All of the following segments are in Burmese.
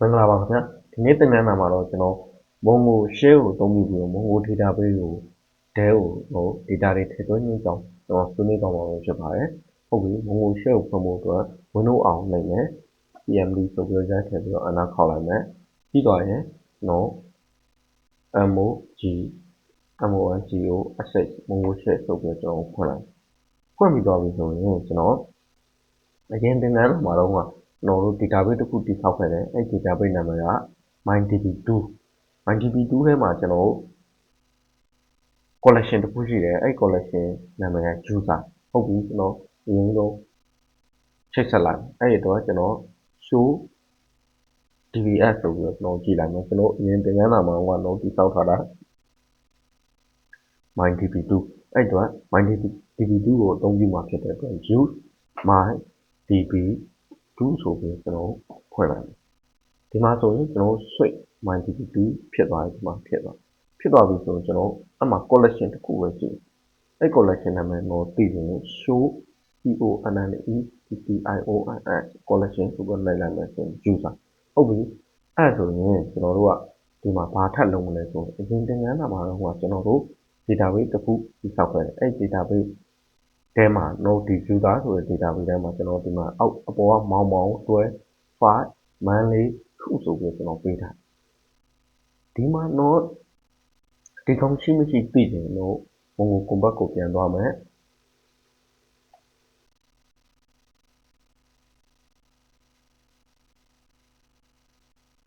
မင်္ဂလာပါခင်ဗျာဒီနေ့သင်ခန်းစာမှာတော့ကျွန်တော် Mongo share ကိုအသုံးပြုပြီးတော့ Mongo database ကို Dell ကိုဟို data တွေထည့်သွင်းခြင်းကြောင့်ကျွန်တော်ဆွေးနွေးသွားမှာဖြစ်ပါတယ်ဟုတ်ပြီ Mongo share ကိုဖွင့်ဖို့အတွက် Windows အောင်နိုင်မယ် cmd ဆိုပြီးတော့ရိုက်ထည့်ပြီးတော့အနာခေါက်လိုက်မယ်ပြီးတော့ရင်ကျွန်တော် mog mongo access mongo share ဆိုပြီးတော့ကျွန်တော်ဖွင့်လိုက်ဖွင့်ပြီးသွားပြီဆိုရင်ကျွန်တော်အရင်သင်ခန်းစာမှာတော့ကျွ န်တော်တို့ database တစ်ခုတည်ဆောက်ခဲ့တယ်အဲ့ database နာမည်က MyDB2 MyDB2 ထဲမှာကျွန်တော် collection တစ်ခုရှိတယ်အဲ့ collection နာမည်က user ဟုတ်ပြီကျွန်တော်အရင်ဆုံးချိတ်ဆက်လိုက်အဲ့ဒီတော့ကျွန်တော် show dbs ဆိုပြီးတော့ကျွန်တော်ကြည့်လိုက်မယ်ကျွန်တော်အရင်သင်ခန်းစာမှာကတော့တည်ဆောက်ထားတာ MyDB2 အဲ့တော့ MyDB2 ကိုအသုံးပြုမှာဖြစ်တဲ့အတွက် use MyDB2 ဆိုပြီးကျွန်တော်ဖွင့်လိုက်မယ်ဒီမှာဆိုရင်ကျွန်တော် switch MyDB2 ဖြစ်သွားပြီဒီမှာဖြစ်သွားဖြစ်သွားပြီဆိုရင်ကျွန်တော်အမှ collection တစ်ခုပဲရှိတယ်အဲ့ collection နာမည်ကိုသိရင် show c o n n e t t i o n s collection ဆိုပြီးလိုက်လိုက်မယ်ဆိုရင် user ဟုတ်ပြီအဲ့ဆိုရင်ကျွန်တော်တို့ကဒီမှာဘာထပ်လုံးမလဲဆိုရင်အရင်သင်ခန်းစာမှာတော့ကျွန်တော်တို့ database တစ်ခုတည်ဆောက်ခဲ့တယ်အဲ့ database ထဲမှာ node user ဆိုတဲ့ database ထဲမှာ ကျွန်တော်ဒီမှာအောက်အပေါ်ကမောင်းမောင်းတွဲ file manly ခုဆိုပြီးကျွန်တော်ပေးထားဒီမှာ node ဒီကောင်ရှိမရှိသိတယ်လို့ဘုံကို combat ကိုပြန်သွားမယ်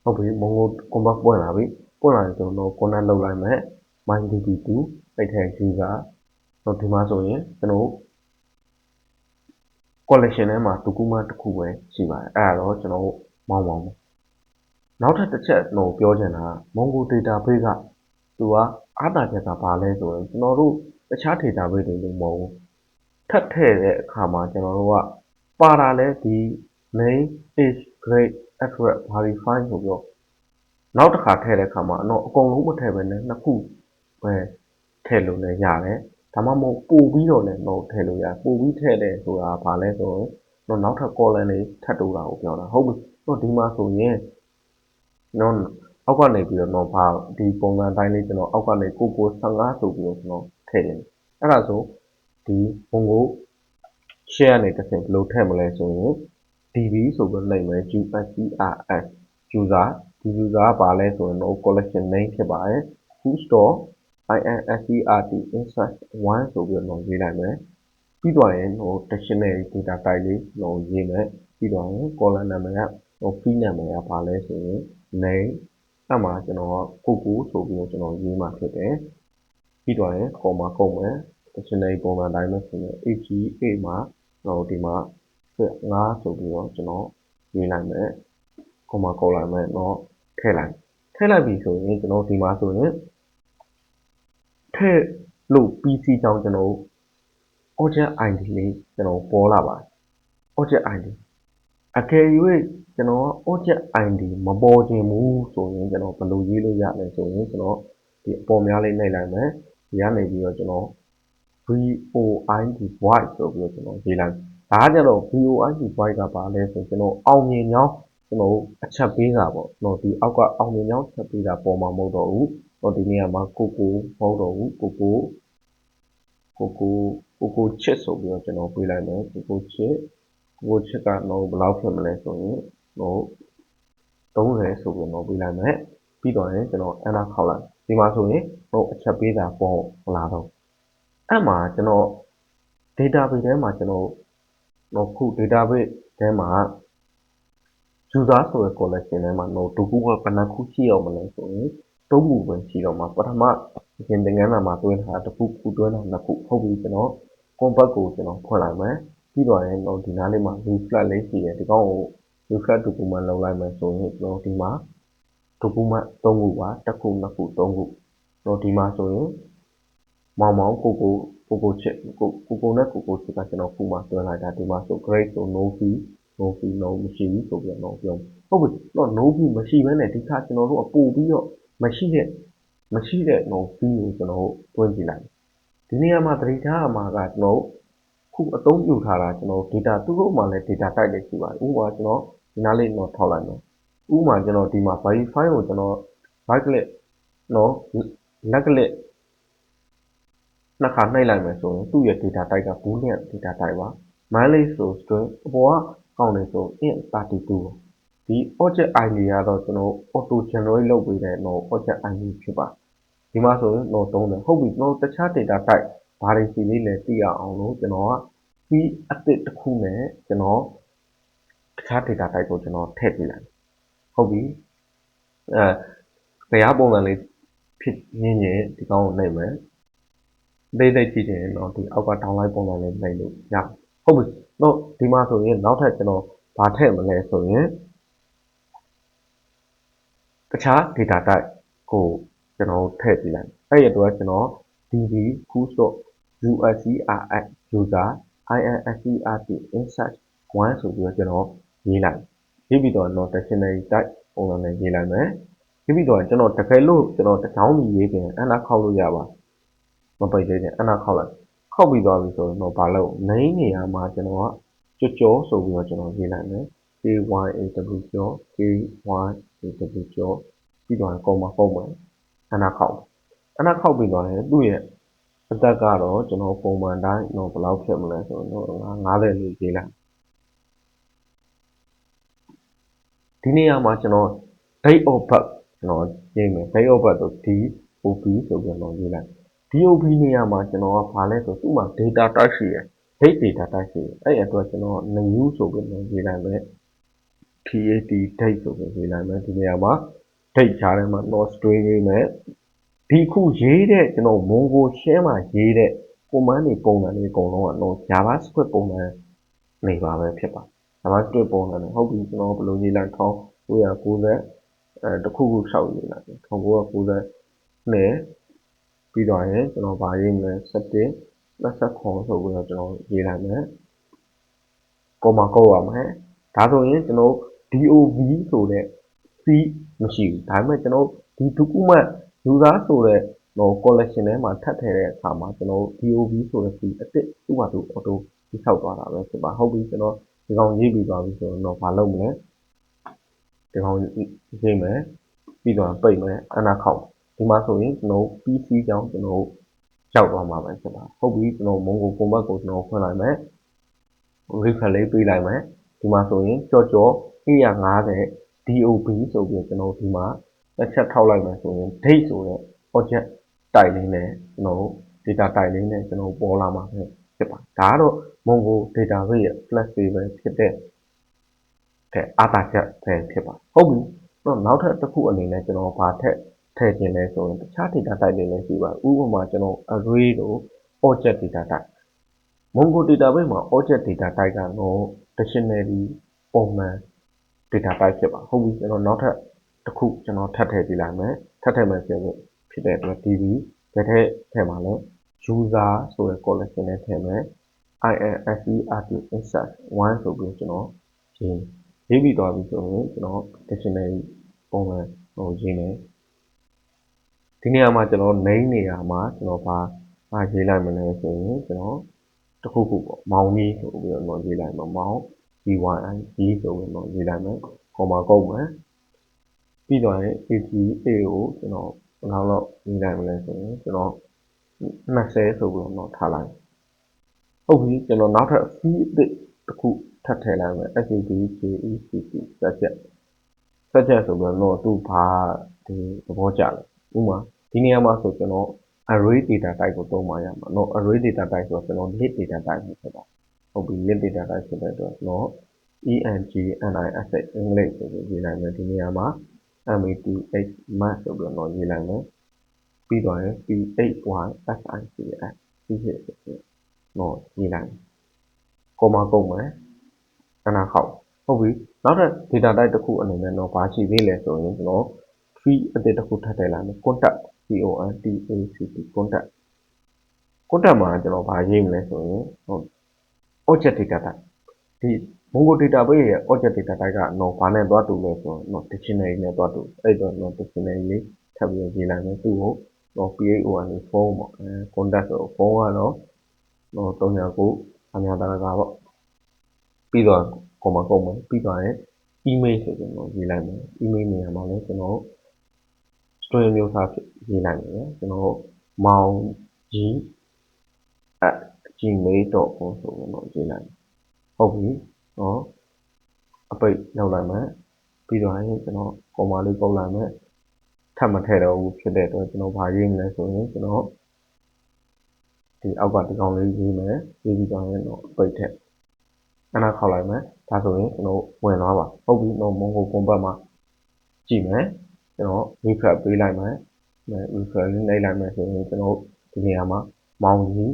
ဟုတ်ပြီမုံကို combat ပွင့်လာပြီပွင့်လာရင်ကျွန်တော် connect လုပ်လိုက်မယ် MyDB2 အဲ့ထဲ user တော့ဒီမှာဆိုရင်ကျွန်တော် collection ထဲမှာ document တစ်ခုပဲရှိပါတယ်အဲ့ဒါတော့ကျွန်တော်မောင်းမောင်းနောက်ထပ်တစ်ချက်တော့ပြောချင်တာ Mongo database ကသူကအားသာချက်ကဘာလဲဆိုရင်ကျွန်တော်တို့တခြား database တွေလိုမဟုတ်ဘူးထပ်ထည့်တဲ့အခါမှာကျွန်တော်တို့ကပါတာလဲဒီ name age grade address verify ဆိုပြီးတော့နောက်တစ်ခါထည့်တဲ့အခါမှာအတော့အကုန်လုံးမထည့်ဘဲနဲ့နှစ်ခုပဲထည့်လို့လည်းရတယ် ဒါမှမဟုတ် ပို့ပြီးတော့လည်းတော့ထည့်လို့ရပို့ပြီးထည့်တယ်ဆိုတာဘာလဲဆိုရင်တော့ နောက်ထပ် column တွေ ထပ်တိုးတာကို ပြောတာ ဟုတ်ပြီတော့ဒီမှာဆိုရင်နော်အောက်ကနေပြီးတော့တော့ဘာဒီပုံစံတိုင်းလေးကျွန်တော်အောက်ကနေ ကိုကို15ဆိုပြီးတော့ကျွန်တော်ထည့်တယ် အဲ့ဒါဆို ဒီပုံကို share ကနေတစ်ဆင့် ဘယ်လိုထည့်မလဲဆိုရင် db ဆိုပြီးနှိပ်မယ် users user ဒီ user က ဘာလဲဆိုရင်တော့ collection name ဖြစ်ပါတယ် who store insert insert 1ဆိုပြီးတော့ရေးလိုက်မယ်ပြီးတော့ရင်ဟို dictionary data type လေးဟိုရေးမယ်ပြီးတော့ရင် column နာမည်ကဟို field နာမည်ကဘာလဲဆိုရင် name အဲ့မှာကျွန်တော်ကိုကိုဆိုပြီးတော့ကျွန်တော်ရေးမှဖြစ်တယ်ပြီးတော့ရင် comma ကုန်မယ် dictionary ပုံစံတိုင်းပဲဆိုရင် AGA မှာဟိုဒီမှာ5ဆိုပြီးတော့ကျွန်တော်ရေးလိုက်မယ် comma ကုန်လိုက်မယ်เนาะထည့်လိုက်ထည့်လိုက်ပြီဆိုရင်ကျွန်တော်ဒီမှာဆိုရင် ထည့်လို့ PC ကြောင့်ကျွန်တော် object ID လေးကျွန်တော်ပေါ်လာပါတယ် object ID အကယ်၍ကျွန်တော် object ID မပေါ်ခြင်းဘူးဆိုရင်ကျွန်တော်ဘယ်လိုရေးလို့ရလဲဆိုရင်ကျွန်တော်ဒီအပေါ်များလေးနှိပ်လိုက်မယ်ဒီကနေပြီးတော့ကျွန်တော် void void ဆိုပြီးတော့ကျွန်တော်ရေးလိုက်ဒါကြတော့ void void ကပါလဲဆိုကျွန်တော်အောင်မြင်ကြောင်းကျွန်တော်အချက်ပေးတာပေါ့ကျွန်တော်ဒီအောက်ကအောင်မြင်ကြောင်းချက်ပေးတာပေါ်မှာမဟုတ်တော့ဘူး တော့ဒီနေရာမှာကိုကိုမဟုတ်တော့ဘူးကိုကိုကိုကိုကိုကိုချစ်ဆိုပြီးတော့ကျွန်တော်ပေးလိုက်မယ်ကိုကိုချစ်ကိုချစ်ကတော့ဘယ်လောက်ဖြစ်မလဲဆိုရင်ဟို30ဆိုပြီးတော့ပေးလိုက်မယ်ပြီးတော့ရင်ကျွန်တော် enter ခေါက်လိုက်ဒီမှာဆိုရင်ဟိုအချက်ပေးတာပေါ်လာတော့အဲ့မှာကျွန်တော် database ထဲမှာကျွန်တော်ဟိုခု database ထဲမှာ user ဆိုတဲ့ collection ထဲမှာ no တခုကဘယ်နှခုရှိအောင်မလဲဆိုရင် သုံးခုပဲရှိတော့မှာ ပထမ အရင်သင်ခန်းစာမှာတွင်းထားတစ်ခု ခုတွင်းထားနှစ်ခု ဟုတ်ပြီကျွန်တော် compact ကိုကျွန်တော်ဖွင့်လိုက်မယ်ပြီးတော့ရင်တော့ဒီနားလေးမှာ refresh လေးရှိတယ်ဒီကောင်ကို refresh document လောက်လိုက်မယ်ဆိုရင်ကျွန်တော်ဒီမှာ document ၃ခုပါတစ်ခုနှစ်ခုသုံးခုတော့ဒီမှာဆိုရင်မောင်မောင်ကိုကိုကိုကိုချစ်ကိုကိုကိုနဲ့ကိုကိုချစ်ကကျွန်တော်ခုမှတွင်းလိုက်တာဒီမှာဆို grade ဆို no fee no fee no မရှိဘူးဆိုပြီးတော့ပြောဟုတ်ပြီတော့ no fee မရှိဘဲနဲ့ဒီခါကျွန်တော်တို့အပို့ပြီးတော့ မရှိတဲ့မရှိတဲ့ no fee ကိုကျွန်တော်တွင်းကြည့်လိုက်ဒီနေရာမှာသတိထားရမှာကကျွန်တော်ခုအသုံးပြုထားတာကျွန်တော် data သူတို့မှလည်း data type လေးရှိပါတယ်ဥပမာကျွန်တော်ဒီနားလေးတော့ထောက်လိုက်မယ်ဥဥပမာကျွန်တော်ဒီမှာ verify ကိုကျွန်တော် right click နော် left click နှစ်ခါနှိပ်လိုက်မယ်ဆိုရင်သူ့ရဲ့ data type က boolean data type ပါ mileage ဆို string အပေါ်ကကောင်းတယ်ဆို int 32 ဒီ object id ကတော့ ကျွန်တော် auto generate လုပ်ပေးတဲ့ no object id ဖြစ်ပါဒီမှာဆိုရင် no သုံးတယ်ဟုတ်ပြီကျွန်တော်တခြား data type ဘာတွေရှိသေးလဲသိရအောင်လို့ကျွန်တော်က fee အသစ်တစ်ခုနဲ့ကျွန်တော်တခြား data type ကိုကျွန်တော်ထည့်ပြလိုက်ဟုတ်ပြီအဲတရားပုံစံလေးဖြစ်ရင်းရင်ဒီကောင်းကိုနှိပ်မယ်သိသိကြည့်ချင်ရင်တော့ဒီအောက်က download ပုံစံလေးနှိပ်လို့ရဟုတ်ပြီတော့ဒီမှာဆိုရင်နောက်ထပ်ကျွန်တော်ဘာထည့်မလဲဆိုရင် တခြား data type ကိုကျွန်တော်ထည့်ကြည့်လိုက်အဲ့ရတော့ကျွန်တော် db push uscr user insert insert 1ဆိုပြီးတော့ကျွန်တော်ရေးလိုက်ရေးပြီးတော့ non dictionary type ပုံစံနဲ့ရေးလိုက်မယ်ရေးပြီးတော့ကျွန်တော်တကယ်လို့ကျွန်တော်တစ်ချောင်းကြီးရေးပြန်အနာခောက်လို့ရပါမပိတ်သေးတယ်အနာခောက်လိုက်ခောက်ပြီးသွားပြီဆိုရင်တော့ဘာလို့ main နေရာမှာကျွန်တော်ကကြော်ကြော်ဆိုပြီးတော့ကျွန်တော်ရေးလိုက်မယ် KYAW ကျော် KYAW ကျော်ပြီးတော့ကောမပုံမှန်အနာခောက်အနာခောက်ပြီးသွားရင်သူ့ရဲ့အသက်ကတော့ကျွန်တော်ပုံမှန်တိုင်းတော့ဘယ်လောက်ဖြစ်မလဲဆိုတော့90လို့ရေးလိုက်ဒီနေရာမှာကျွန်တော် date of birth ကျွန်တော်ရေးမယ် date of birth ဆို DOB ဆိုပြီးတော့ရေးလိုက် DOB နေရာမှာကျွန်တော်ကဘာလဲဆိုသူ့မှာ data type ရှိရယ် date data type ရှိရယ်အဲ့အတွက်ကျွန်တော် new ဆိုပြီးတော့ရေးလိုက်မယ် PAT date ဆိုပြီးရေးလိုက်မယ်ဒီနေရာမှာ date ချားထဲမှာ not string ရေးမယ်ဒီခုရေးတဲ့ကျွန်တော် Mongo shell မှာရေးတဲ့ command တွေပုံစံတွေအကုန်လုံးကတော့ JavaScript ပုံစံနေပါပဲဖြစ်ပါ JavaScript ပုံစံနဲ့ဟုတ်ပြီကျွန်တော်ဘယ်လိုရေးလိုက်1990အဲတခုခု6ရေးလိုက်1990နဲ့ပြီးတော့ရင်ကျွန်တော်ဗာရေးမလဲ17 29ဆိုပြီးတော့ကျွန်တော်ရေးလိုက်မယ်ကောမကောက်ရမယ်ဒါဆိုရင်ကျွန်တော် DOV ဆိုတဲ့ C မရှိဘူးဒါပေမဲ့ကျွန်တော်ဒီ document user ဆိုတဲ့ဟို collection ထဲမှာထပ်ထည့်တဲ့အခါမှာကျွန်တော် DOV ဆိုတဲ့ C အစ်စ်သူ့ဘာသူ auto တိဆောက်သွားတာပဲဖြစ်ပါဟုတ်ပြီကျွန်တော်ဒီကောင်ရေးပြီးသွားပြီဆိုတော့မလုပ်မလဲဒီကောင်ရေးမယ်ပြီးတော့ပိတ်မယ်အနာခောက်ဒီမှာဆိုရင်ကျွန်တော် PC ကြောင်းကျွန်တော်ရောက်သွားမှာပဲဖြစ်ပါဟုတ်ပြီကျွန်တော် Mongo format ကိုကျွန်တော်ဖွင့်လိုက်မယ် refresh လေးပေးလိုက်မယ်ဒီမှာဆိုရင်ကြော်ကြော် 150 DOB ဆိုပြီးကျွန်တော်ဒီမှာတစ်ချက်ထောက်လိုက်မယ်ဆိုရင် date ဆိုတဲ့ object တိုက်လေးနဲ့ကျွန်တော် data တိုက်လေးနဲ့ကျွန်တော်ပေါ်လာမှာပဲဖြစ်ပါဒါကတော့ Mongo database ရဲ့ flexible ဖြစ်တဲ့တဲ့အားသာချက်ပဲဖြစ်ပါဟုတ်ပြီတော့နောက်ထပ်တစ်ခုအနေနဲ့ကျွန်တော်ဗာထက်ထည့်ခြင်းလဲဆိုရင်တခြား data type တွေလည်းရှိပါဥပမာကျွန်တော် array တို့ object data type Mongo database မှာ object data type ကတော့ dictionary ပုံမှန် data type ဖြစ်ပါဟုတ်ပြီကျွန်တော်နောက်ထပ်တစ်ခုကျွန်တော်ထပ်ထည့်ကြည့်လိုက်မယ်ထပ်ထည့်မယ်ဆိုရင်ဖြစ်တဲ့အတွက် DB ဘယ်ထည့်ထည့်မှာလဲ user ဆိုတဲ့ collection နဲ့ထည့်မယ် insert insert 1ဆိုပြီးကျွန်တော်ရေးရေးပြီးသွားပြီဆိုရင်ကျွန်တော် dictionary ပုံစံဟိုရေးမယ်ဒီနေရာမှာကျွန်တော် main နေရာမှာကျွန်တော်ဘာဘာရေးလိုက်မလဲဆိုရင်ကျွန်တော်တခုခုပေါ့မောင်ကြီးဆိုပြီးတော့ရေးလိုက်မှာမောင် GYI G ဆိုပြီးတော့ရေးလိုက်မယ်ခေါ်မှာကုတ်မယ်ပြီးတော့ရင် ATA ကိုကျွန်တော်ဘယ်လောက်လောက်ရေးလိုက်မလဲဆိုရင်ကျွန်တော်20ဆိုပြီးတော့ထားလိုက်ဟုတ်ပြီကျွန်တော်နောက်ထပ် fee အသစ်တစ်ခုထပ်ထည့်လိုက်မယ် SAB JECC subject subject ဆိုပြီးတော့သူ့ဘာဒီသဘောကျလဲဥပမာဒီနေရာမှာဆိုကျွန်တော် array data type ကိုသုံးပါရမှာနော် array data type ဆိုတော့ကျွန်တော် list data type ကိုဖြစ်တာ ဟုတ်ပြီ list data type ဖြစ်တဲ့အတွက်ကျွန်တော် ENGNISX အင်္ဂလိပ်ဆိုပြီးရေးလိုက်မယ်ဒီနေရာမှာ MATH math ဆိုပြီးတော့ရေးလိုက်မယ်ပြီးသွားရင် P8YSICS ဒီဖြစ်ဆိုပြီးတော့ရေးလိုက်ကောမကုန်မယ်ခဏခောက်ဟုတ်ပြီနောက်ထပ် data type တစ်ခုအနေနဲ့တော့ဘာရှိသေးလဲဆိုရင်ကျွန်တော် tree အသစ်တစ်ခုထပ်ထည့်လိုက်မယ် contact C O N T A C T contact contact မှာကျွန်တော်ဘာရေးမလဲဆိုရင်ဟုတ် object data type ဒီ Mongo database ရဲ့ object data type ကတော့ဘာနဲ့သွားတူလဲဆိုတော့ dictionary နဲ့သွားတူအဲ့တော့ dictionary လေးထပ်ပြီးရေးလိုက်မယ်သူ့ကိုတော့ PHON ဖုန်းပေါ့အဲ contact ဆိုဖုန်းကတော့ဟို309အများသားကပေါ့ပြီးတော့ကောမကုန်မယ်ပြီးတော့ရင် email ဆိုပြီးတော့ရေးလိုက်မယ် email နေရာမှာလည်းကျွန်တော် string မျိုးစားဖြစ်ရေးလိုက်မယ်ကျွန်တော်မောင်ကြီး @gmail.com ဆိုပြီးတော့ရေးလိုက်ဟုတ်ပြီနော်အပိတ်လောက်လိုက်မယ်ပြီးတော့ရင်ကျွန်တော်ပုံမှန်လေးပုတ်လိုက်မယ်ထပ်မထည့်တော့ဘူးဖြစ်တဲ့အတွက်ကျွန်တော်ဗာရေးမလဲဆိုရင်ကျွန်တော်ဒီအောက်ကဒီကောင်လေးရေးမယ်ရေးပြီးတော့ရင်တော့အပိတ်ထည့်အနာခောက်လိုက်မယ်ဒါဆိုရင်ကျွန်တော်ဝင်သွားပါဟုတ်ပြီတော့မုံကိုကွန်ပတ်မှာကြည့်မယ်ကျွန်တော် refresh ပေးလိုက်မယ် refresh လေးနှိပ်လိုက်မယ်ဆိုရင်ကျွန်တော်ဒီနေရာမှာမောင်ကြီး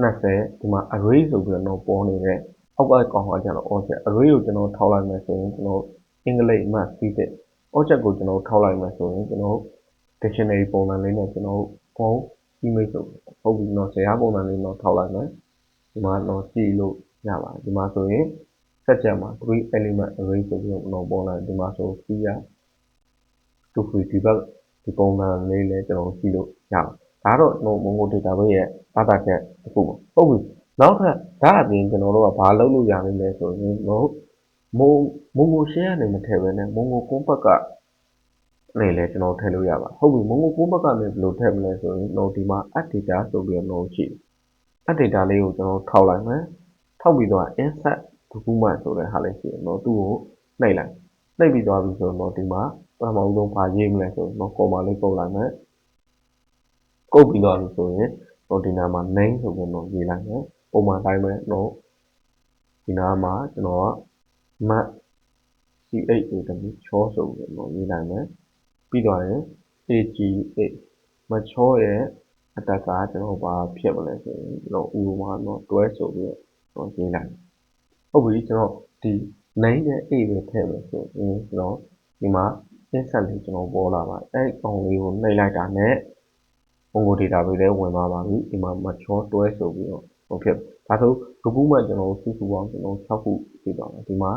20ဒီမှာ array ဆိုပြီးတော့ပေါ်နေတဲ့အောက်ကကောင်ကကျတော့ object array ကိုကျွန်တော်ထောက်လိုက်မယ်ဆိုရင်ကျွန်တော်အင်္ဂလိပ်မှပြီးတဲ့ object ကိုကျွန်တော်ထောက်လိုက်မယ်ဆိုရင်ကျွန်တော် dictionary ပုံစံလေးနဲ့ကျွန်တော်ဖုန်း email ဆိုဟုတ်ပြီနော်ဇာတ်ပုံစံလေးတော့ထောက်လိုက်မယ်ဒီမှာတော့ကြည့်လို့ရပါတယ်ဒီမှာဆိုရင် set ချက်မှာ3 element array ဆိုပြီးတော့ပေါ်လာဒီမှာဆို key ရ to free debug ဒီပုံစံလေးလည်းကျွန်တော်ကြည့်လို့ရပါတယ် ဒါတော့ Mongo database ရဲ့အားသာချက်တစ်ခုပါဟုတ်ပြီနောက်ထပ်ဒါအပြင်ကျွန်တော်တို့ကဘာလုပ်လို့ရနိုင်လဲဆိုရင်တို့ Mongo share ကနေမထည့်ဘဲနဲ့ Mongo compact ကနေလည်းကျွန်တော်ထည့်လို့ရပါဟုတ်ပြီ Mongo compact ကနေဘယ်လိုထည့်မလဲဆိုရင်တို့ဒီမှာ add data ဆိုပြီးတော့ရှိ add data လေးကိုကျွန်တော်ထောက်လိုက်မယ်ထောက်ပြီးတော့ insert document ဆိုတဲ့ဟာလေးရှိတယ်နော်သူ့ကိုနှိပ်လိုက်နှိပ်ပြီးသွားပြီဆိုတော့ဒီမှာပထမဦးဆုံးဘာရေးမလဲဆိုတော့ comma လေးပုတ်လိုက်မယ် ကုတ်ပြီးသွားပြီဆိုရင်တော့ဒီနာမှာ name ဆိုပြီးတော့ရေးလိုက်မယ်ပုံမှန်တိုင်းပဲတော့ဒီနာမှာကျွန်တော်က map CHAW ချောဆိုပြီးတော့ရေးလိုက်မယ်ပြီးတော့ရင် AGA မချောရဲ့အတက်ကကျွန်တော်ဘာဖြစ်မလဲဆိုရင်ကျွန်တော်ဥပမာတော့တွဲဆိုပြီးတော့ရေးလိုက်ဟုတ်ပြီကျွန်တော်ဒီ name နဲ့ a ပဲထည့်မယ်ဆိုရင်ကျွန်တော်ဒီမှာ insert လေးကျွန်တော်ပေါ်လာပါအဲ့ကောင်လေးကိုနှိပ်လိုက်တာနဲ့ Mongo database ထဲဝင်သွားပါပြီဒီမှာ mature တွဲဆိုပြီးတော့ဟိုဖြစ်ဒါဆို document ကျွန်တော်စုစုပေါင်းကျွန်တော်6ခုရှိသွားတယ်ဒီမှာ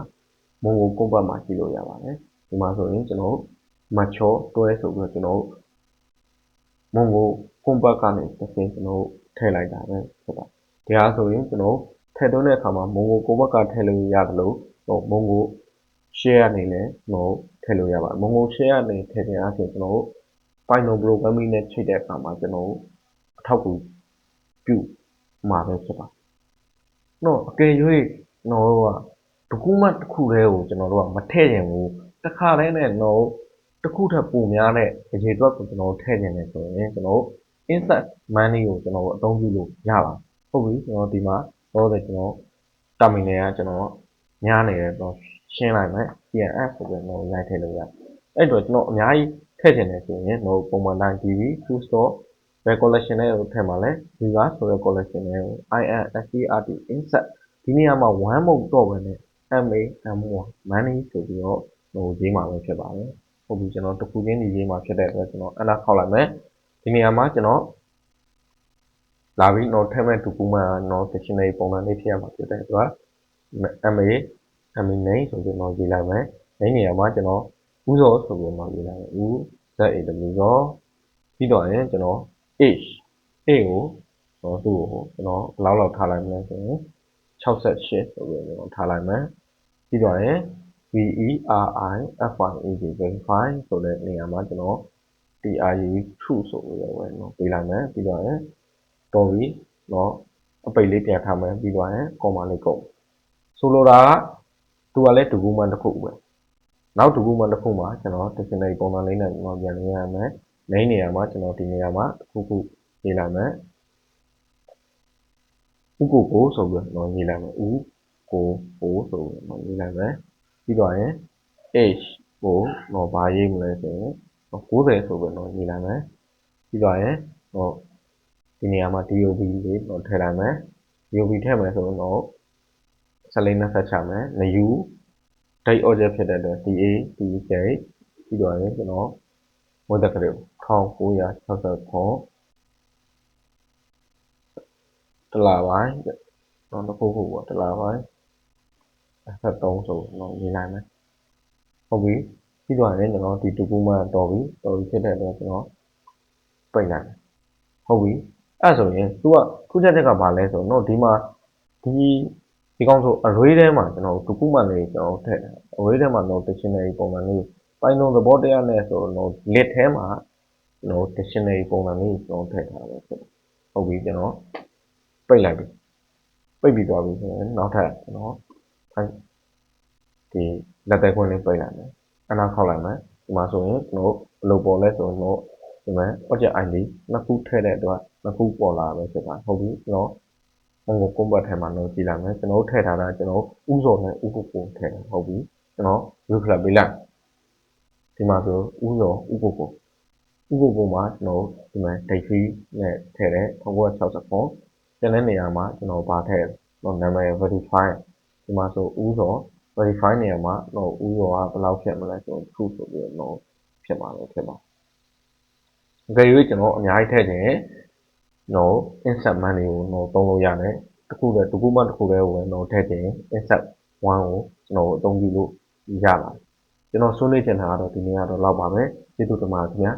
Mongo compact မှာကြည့်လို့ရပါတယ်ဒီမှာဆိုရင်ကျွန်တော် mature တွဲဆိုပြီးတော့ကျွန်တော် Mongo compact ကနေတစ်ဆင့်ကျွန်တော်ထည့်လိုက်တာပဲဖြစ်ပါတယ်ဒါဆိုရင်ကျွန်တော်ထည့်သွင်းတဲ့အခါမှာ Mongo compact ကထည့်လို့ရတယ်လို့ဟို Mongo share အနေနဲ့ကျွန်တော်ထည့်လို့ရပါတယ် Mongo share အနေထည့်ခြင်းအပြင်ကျွန်တော် Python programming နဲ့ချိန်တဲ့အခါမှာကျွန်တော်အထောက်အကူပြုမှာပဲဖြစ်ပါတယ်။နော်အကယ်၍ကျွန်တော်တို့က document တစ်ခုတည်းကိုကျွန်တော်တို့ကမထည့်ရင်ဘူးတစ်ခါတည်းနဲ့ကျွန်တော်တစ်ခုထပ်ပိုများတဲ့အခြေအတွက်ကိုကျွန်တော်ထည့်နေတယ်ဆိုရင်ကျွန်တော် insert money ကိုကျွန်တော်အသုံးပြုလို့ရပါတယ်။ဟုတ်ပြီကျွန်တော်ဒီမှာတော့တယ်ကျွန်တော် terminal ကကျွန်တော်ညားနေတယ်တော့ရှင်းလိုက်မယ် CNF ဆိုပြီးတော့ရိုက်ထည့်လို့ရတယ်။အဲ့တော့ကျွန်တော်အများကြီး ထည့်ချင်တယ်ဆိုရင်တော့ပုံမှန်တိုင်း DB to store web collection နဲ့ကိုထည့်မှာလဲ user ဆိုတဲ့ collection နဲ့ကို insert insert ဒီနေရာမှာ1မဟုတ်တော့ဘဲနဲ့ ma m1 money ဆိုပြီးတော့ဟိုရေးမှာပဲဖြစ်ပါတယ်ဟုတ်ပြီကျွန်တော်တစ်ခုချင်းဒီရေးမှာဖြစ်တဲ့အတွက်ကျွန်တော်အနာခောက်လိုက်မယ်ဒီနေရာမှာကျွန်တော်လာပြီးတော့ထည့်မဲ့ document တော့ dictionary ပုံစံလေးထည့်ရမှာဖြစ်တဲ့အတွက် ma ma name ဆိုပြီးတော့ရေးလိုက်မယ် name နေရာမှာကျွန်တော်ဥစောဆိုပြီးတော့ရေးလိုက်မယ်ဥ ZAWR ပြီးတော့ရင်ကျွန်တော် age a ကိုတော့သူ့ကိုကျွန်တော်ဘယ်လောက်လောက်ထားလိုက်မလဲဆိုရင်68ဆိုပြီးတော့ထားလိုက်မယ်ပြီးတော့ရင် VERI FIAG verify ဆိုတဲ့နေရာမှာကျွန်တော် TRU true ဆိုပြီးတော့ဝင်တော့ပေးလိုက်မယ်ပြီးတော့ရင်တော်ပြီတော့အပိတ်လေးပြန်ထားမယ်ပြီးတော့ရင် comma လေးကုန်ဆိုလိုတာကသူကလည်းဒကူမှတစ်ခုပဲ နောက် document တစ်ခုမှာကျွန်တော် dictionary ပုံစံလေးနဲ့ကျွန်တော်ပြန်ရေးရမယ် main နေရာမှာကျွန်တော်ဒီနေရာမှာတစ်ခုခုရေးလိုက်မယ်ဥကိုကိုဆိုပြီးတော့ရေးလိုက်မယ်ဥကိုကိုဆိုပြီးတော့ရေးလိုက်မယ်ပြီးတော့ရင် age ကိုတော့ဘာရေးမလဲဆိုရင်90ဆိုပြီးတော့ရေးလိုက်မယ်ပြီးတော့ရင်ဟိုဒီနေရာမှာ DOB လေးတော့ထည့်လိုက်မယ် DOB ထည့်မယ်ဆိုရင်တော့ဆက်လေးနဲ့ဆက်ချမယ် new date object ဖြစ်တဲ့အတွက် DA DJ ပြီးတော့ရင်ကျွန်တော်ဝတ်တက်ကလေး1969တလာပိုင်းတော့တစ်ခုခုပေါ့တလာပိုင်း73ဆိုတော့ရေးလိုက်မယ်ဟုတ်ပြီပြီးတော့ရင်ကျွန်တော်ဒီ document တော်ပြီတော်ပြီဖြစ်တဲ့အတွက်ကျွန်တော်ပိတ်လိုက်မယ်ဟုတ်ပြီအဲ့ဆိုရင် तू ကထူးခြားချက်ကဘာလဲဆိုတော့ဒီမှာဒီ ဒီကောင်ဆို array ထဲမှာကျွန်တော်တို့ document လေးကျွန်တော်တို့ထည့်တယ် array ထဲမှာကျွန်တော် dictionary ပုံစံလေး Python သဘောတရားနဲ့ဆိုတော့ list ထဲမှာကျွန်တော် dictionary ပုံစံလေးကျွန်တော်ထည့်ထားတယ်ဖြစ်တယ်ဟုတ်ပြီကျွန်တော်ပိတ်လိုက်ပြီပိတ်ပြီးသွားပြီဆိုရင်နောက်ထပ်ကျွန်တော်ဒီလက်သက်ခွင့်လေးပိတ်လိုက်မယ်အနာခောက်လိုက်မယ်ဒီမှာဆိုရင်ကျွန်တော်ဘယ်လိုပေါ်လဲဆိုရင်တော့ဒီမှာ object id နှစ်ခုထည့်တဲ့အတွက်နှစ်ခုပေါ်လာပဲဖြစ်ပါတယ်ဟုတ်ပြီကျွန်တော် ဟိုကို combat ထဲမှာတော့ကြည့်လိုက်မယ်ကျွန်တော်ထည့်ထားတာကျွန်တော်ဥစော်နဲ့ဥပုပ်ကိုထည့်တယ်ဟုတ်ပြီကျွန်တော် view club ပေးလိုက်ဒီမှာဆိုဥစော်ဥပုပ်ကိုဥပုပ်ကိုမှာကျွန်တော်ဒီမှာ date fee နဲ့ထည့်တယ်1969ကျန်တဲ့နေရာမှာကျွန်တော်ဗာထည့်တော့နာမည် verify ဒီမှာဆိုဥစော် verify နေရာမှာတော့ဥစော်ကဘယ်လောက်ဖြစ်မလဲဆိုတော့ true ဆိုပြီးတော့ဖြစ်မှာလည်းဖြစ်ပါအကြရွေးကျွန်တော်အများကြီးထည့်ခြင်း တော့ insert man တွေကိုတော့သုံးလို့ရတယ်တခုတည်း document တစ်ခုတည်းဝင်တော့ထည့်ခြင်း insert 1ကိုကျွန်တော်အသုံးပြုလို့ရပါတယ်ကျွန်တော်ဆွေးနွေးချင်တာကတော့ဒီနေ့ကတော့လောက်ပါပဲကျေးဇူးတင်ပါတယ်ခင်ဗျာ